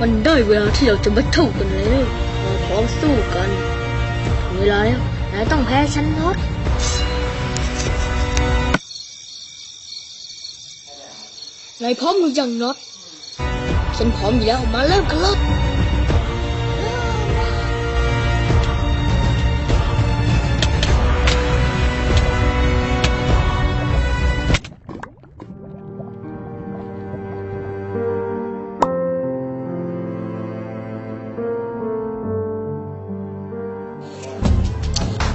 มันได้เวลาที่เราจะมาเท่ากันแล้วมาพร้อมสู้กันถึงเวลาแล้วนายต้องแพ้ฉันน็อตนายพร้อมหรือยังน็อตฉันพร้อมอยู่แล้วมาเริ่มกันเลย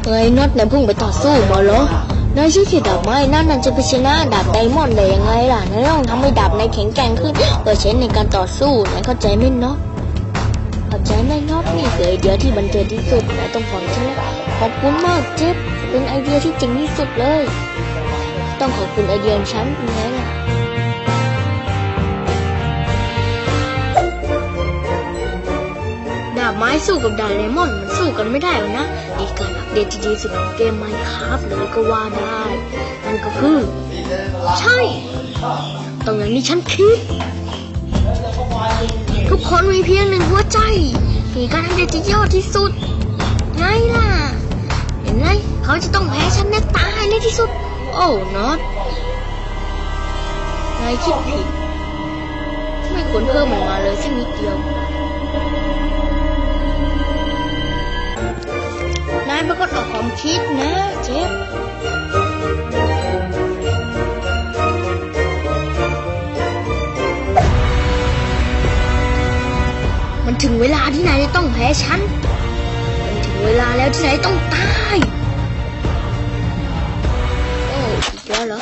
ไงน็อตนายพิ่งไปต่อสู้มาเหรอนายใช้เขียดาบไม้นั่นนายจะไปชนะดาบไดมอนด์ได้ยังไงล่ะนายต้องทำให้ดาบนายแข็งแกร่งขึ้นเพื่อใช้ในการต่อสู้นายเข้าใจไหมน็อตเข้าใจไหมน็อตนี่คือไอเดียที่บันเจิดที่สุดนายต้องฟังฉันขอบคุณมากเจฟเป็นไอเดียที่เจ๋งที่สุดเลย ต้องขอบคุณไอเดียของฉันนล่ะ ไม้สู้กับดาเลมอนมันสู้กันไม่ได้หรอกนะอีกการอัปเดตที่ดีสุดของเกมไมค์ครับเลยก็ว่าได้นั่นก็คือ ใช่ตรงอย่างนี้ฉันคิด ทุกคนมีเพียงหนึ่งหัวใจมีการอัปเดตที่ยอดที่สุดไงล่ะ เห็นไหมเขาจะต้องแพ้ฉันแน่ตายในที่สุด โอ้น็อตนายคิดผิดไม่ควรเพิ่มมันมาเลยสักนิดเดียว นายเป็นคนออกความคิดนะเจฟมันถึงเวลาที่นายต้องแพ้ฉัน มันถึงเวลาแล้วที่นายต้องตายโอ้อีกแล้วเหรอ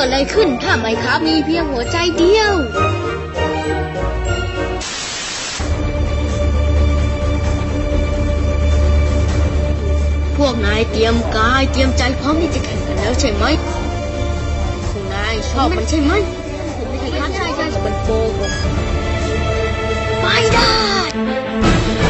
กิดอะไรขึ้นถ้าไมครับมีเพียงหัวใจเดียวพวกนายเตรียมกายเตรียมใจพร้อมที่จะแข่งกันแล้วใช่ไหมพวกนายชอบมันใช่ไหมผมไม่ใช่ครับใช่ใช่มันโกหกไม่ได้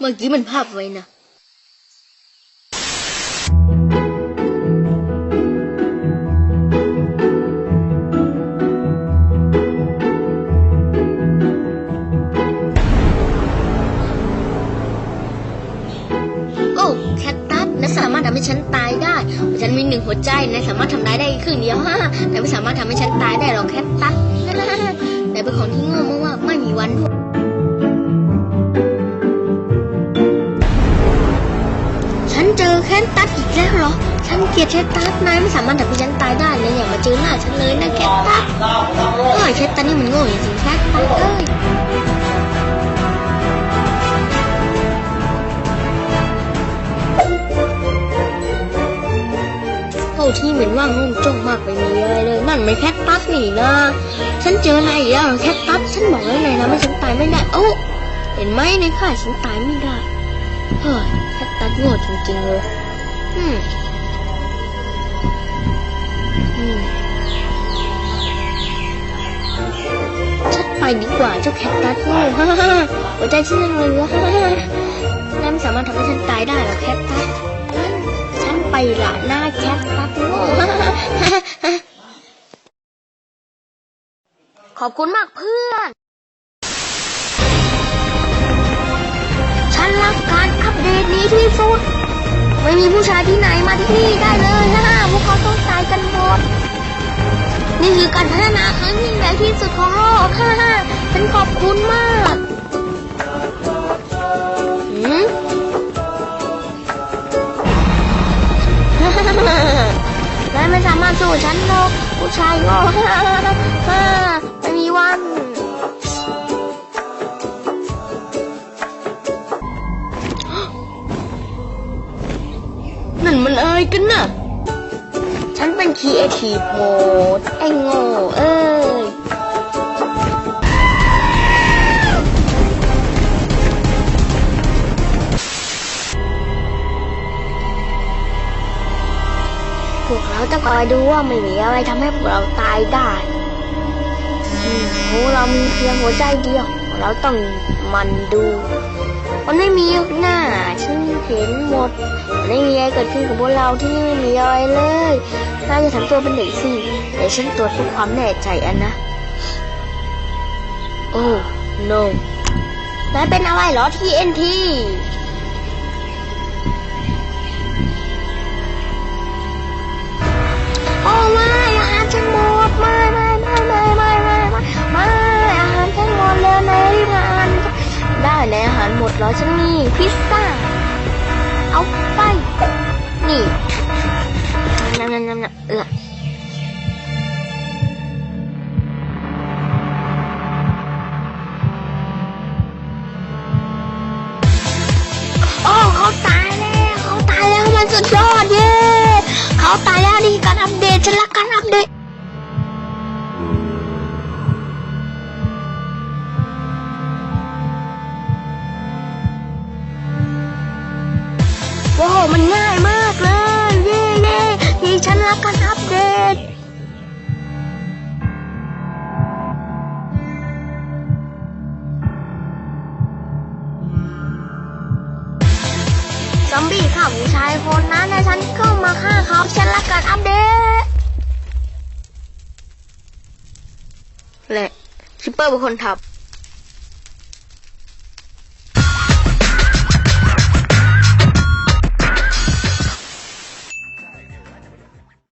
เมื่อกี้มันภาพไว้นะโอ้แคทตัสนายสามารถทำให้ฉันตายได้ ฉันมีหนึ่งหัวใจนายสามารถทำได้ได้ครึ่งเดียวฮ่าแต่ไม่สามารถทำให้ฉันตายได้หรอกแคทตัส แล้วเหรอ ฉันเกลียดแคนตัสนายไม่สามารถทำให้ฉันตายได้เลยอย่ามาเจอหน้าฉันเลยนะแคนตัสเอ้ยแคนตัสนี่มันโง่จริงๆแคนตัสเอ้ยโอ้ที่เหม็นว่างงจ้องมากไปมีอะไรเลยนั่นไม่แคทตัสนี่นะ ฉันเจอนายอีกแล้วแคทตัสฉันบอกแล้วนายนะว่าฉันตายไม่ได้โอ้เห็นไหมในข่ายฉันตายไม่ได้เฮ้ยแคทตัสโง่จริงๆเลย อืมชัดไปดีกว่าเจ้าแคทตัสโง่ฮ่าฮ่าหัวใจฉันยังเหลือฮ่าฮ่านายไม่สามารถทำให้ฉันตายได้หรอแคทตัสงั้นฉันไปละหน้าแคทตัสโง่ฮ่าฮ่าขอบคุณมากเพื่อน ฉันรักการอัปเดตนี้ที่สุด ไม่มีผู้ชายที่ไหนมาที่นี่ได้เลยนะพวกเขาต้องตายกันหมด นี่คือการพัฒนาครั้งยิ่งใหญ่ที่สุดของโลกฮ่าฮ่าฉันขอบคุณมากหืมฮ่าฮ่าฮ่าฮ่านายไม่สามารถสู้ฉันหรอกผู้ชายโง่ อะไรกันน่ะ ฉันเป็น Creative Mode ไอ้โง่เอ้ย พวกเราต้องคอยดูว่าไม่มีอะไรทำให้พวกเราตายได้อืมพวกเรามีเพียงหัวใจเดียว เราต้องมันดู มันไม่มีหน้าฉัน เห็นหมดนไม่มีอะไรเกิดขึ้นกับพวกเราที่นี่ไม่มีอะไรเลยน่าจะทำตัวเป็นเด็กสิเดี๋ยวฉันตรวจเพื่อความแน่ใจอันนะ โอ้ no นายเป็นอะไรเหรอ TNT โอ้ไม่อาหารฉันหมดไม่ไม่ไม่ไม่ไม่ไม่ไม่ไม่อาหารฉันหมดแล้วนายรีบมาอ่านได้ในอาหารหมดแล้วฉันมีพิซซ่า เอาไป นี่น้ำน้ำน้ำน้ำเออโอ้เขาตายแล้วเขาตายแล้วมันสุดยอดเย้ เขาตายแล้วนี่การอัปเดตฉันรักการอัปเดต อมบี้ฆ่าผู้ชายคนนั้นและฉันก็มาฆ่าเขาฉันละกันอัปเดตและชิปเปอร์เป็นคนทับ